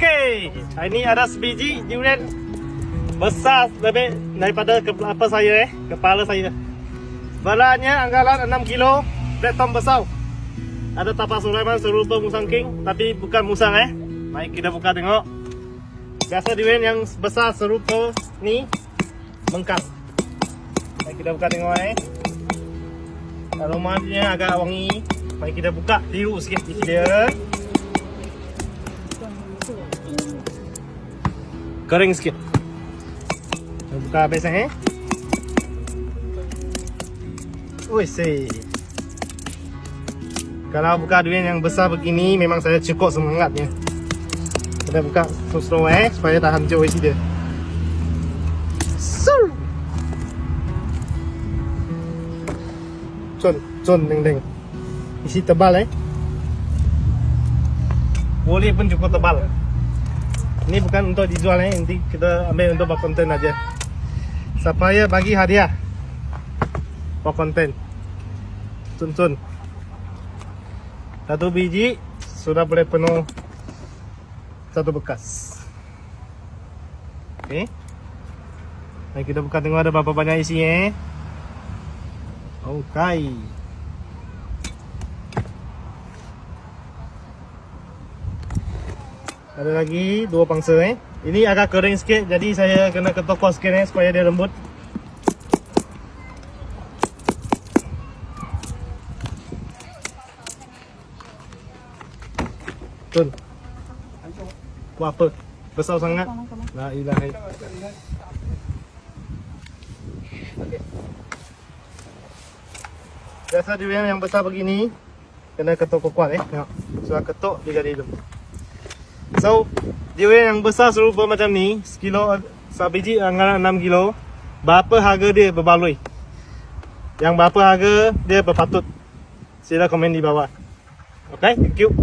Okey, hari ni ada sebiji durian besar lebih daripada ke, apa saya eh, kepala saya. Beratnya anggaran 6 kilo, platform besar. Ada tapak Sulaiman serupa musang king, tapi bukan musang eh. Mari kita buka tengok. Biasa durian yang besar serupa ni bengkak. Mari kita buka tengok eh. Aromanya agak wangi. Mari kita buka tiru sikit isi dia. Kering sikit. Kita buka habis eh. Oi, say. Kalau buka durian yang besar begini memang saya cukup semangatnya. Kita buka slow-slow eh supaya tak hancur isi dia. Sur. Cun, cun, deng, deng. Isi tebal eh. Boleh pun cukup tebal. Ini bukan untuk dijual eh, nanti kita ambil untuk buat konten aja. Supaya bagi hadiah. Buat konten. Cun. Satu biji sudah boleh penuh satu bekas. Okey. Mari kita buka tengok ada berapa banyak isinya eh. Okey. Ada lagi dua pangsa eh. Ini agak kering sikit jadi saya kena ketokos sikit eh supaya dia lembut. Tun. Buat apa? Besar sangat. La ilaha. Biasa durian yang besar begini kena ketuk kuat eh. Tengok. Sudah ketuk dia jadi lembut. So, durian yang besar serupa macam ni, sekilo sebiji anggaran 6 kilo. Berapa harga dia berbaloi? Yang berapa harga dia berpatut? Sila komen di bawah. Okay, thank you.